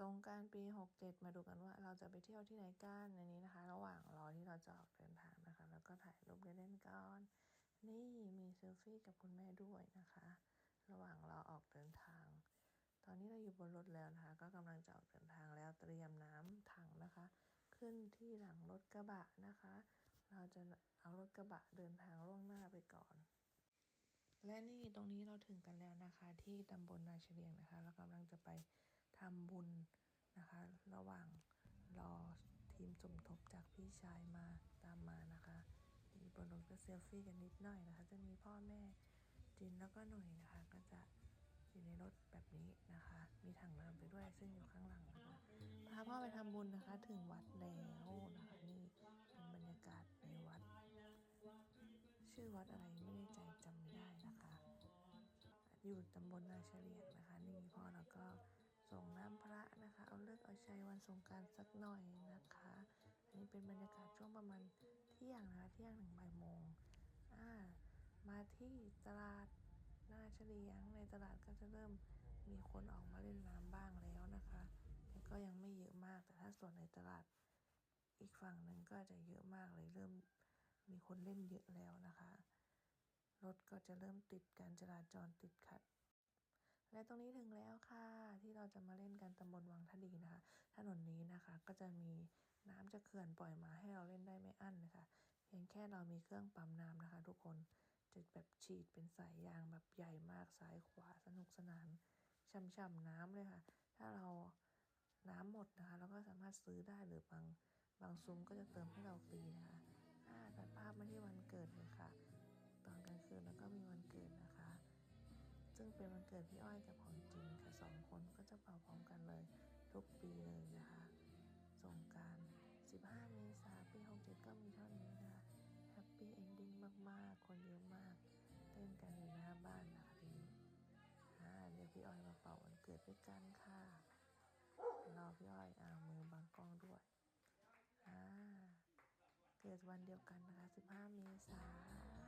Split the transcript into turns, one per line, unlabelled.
สงการปี 67 มาดูกันว่าเราจะไปเที่ยวที่ไหนกันในนี้นะคะ ระหว่างรอที่เราจะออกเดินทางนะคะ แล้วก็ถ่ายรูปเล่นๆก่อน นี่มีเซลฟี่กับคุณแม่ด้วยนะคะ ระหว่างรอออกเดินทาง ตอนนี้เราอยู่บนรถแล้วนะคะ ก็กำลังจะออกเดินทางแล้วเตรียมน้ำถังนะคะ ขึ้นที่หลังรถกระบะนะคะ เราจะเอารถกระบะเดินทางล่วงหน้าไปก่อนและนี่ตรงนี้เราถึงกันแล้วนะคะ ที่ตำบลนาเฉลียงนะคะ เรากำลังจะไป ทำบุญนะคะ ระหว่างรอทีมสมทบจากพี่ชายมาตามมานะคะมีบนรถก็เซลฟี่กันนิดหน่อยนะคะ จะมีพ่อแม่จินแล้วก็หน่อยนะคะ ก็จะอยู่ในรถแบบนี้นะคะ มีถังน้ำไปด้วยซึ่งอยู่ข้างหลังนะคะพาพ่อไปทำบุญนะคะ ถึงวัดแล้วนะคะนี่เป็นบรรยากาศในวัด ชื่อวัดอะไรไม่แน่ใจจำไม่ได้นะคะ อยู่ตำบลนาเฉลียงนะคะ นี่พ่อแล้วก็ ส่งน้ำพระนะคะ เอาเลิกเอาชัยวันสงการสักหน่อยนะคะ อันนี้เป็นบรรยากาศช่วงประมาณเที่ยงนะคะเที่ยงถึงบ่ายโมงอ่ามาที่ตลาดหน้าเฉลียงในตลาดก็จะเริ่มมีคนออกมาเล่นน้ำบ้างแล้วนะคะแต่ก็ยังไม่เยอะมากแต่ถ้าส่วนในตลาดอีกฝั่งหนึ่งก็จะเยอะมากเลยเริ่มมีคนเล่นเยอะแล้วนะคะ รถก็จะเริ่มติดการจราจรติดขัด และตรงนี้ถึงแล้วค่ะ ที่เราจะมาเล่นกันตำบลวังทดีนะคะ ถนนนี้นะคะก็จะมีน้ำจะเขื่อนปล่อยมาให้เราเล่นได้ไม่อั้นนะคะเพียงแค่เรามีเครื่องปั๊มน้ำนะคะ ทุกคนจะแบบฉีดเป็นสายยางแบบใหญ่มากซ้ายขวาสนุกสนานช่ำๆน้ำเลยค่ะ ถ้าเราน้ำหมดนะคะเราก็สามารถซื้อได้หรือบางบางซุ้มก็จะเติมให้เราฟรีนะคะอ่าตัดภาพมาที่วันเกิดเลยค่ะ ตอนกลางคืนแล้วก็มีวันเกิดนะคะ วันเกิดพี่อ้อยกับของจริงค่ะสองคนก็จะเป่าพร้อมกันเลยทุกปีเลยนะคะสงการ 15 เมษายนปี 67 ก็มีเท่านี้นะคะแฮปปี้เอนดิ้งมาก ๆ คนเยอะมาก เต้นกันอยู่หน้าบ้านนะคะทีนี้อ่าเดี๋ยวพี่อ้อยมาเป่าวันเกิดด้วยกันค่ะรอพี่อ้อยอ่ามือบังกล้องด้วยอ่าเกิดวันเดียวกันนะคะ 15 เมษายน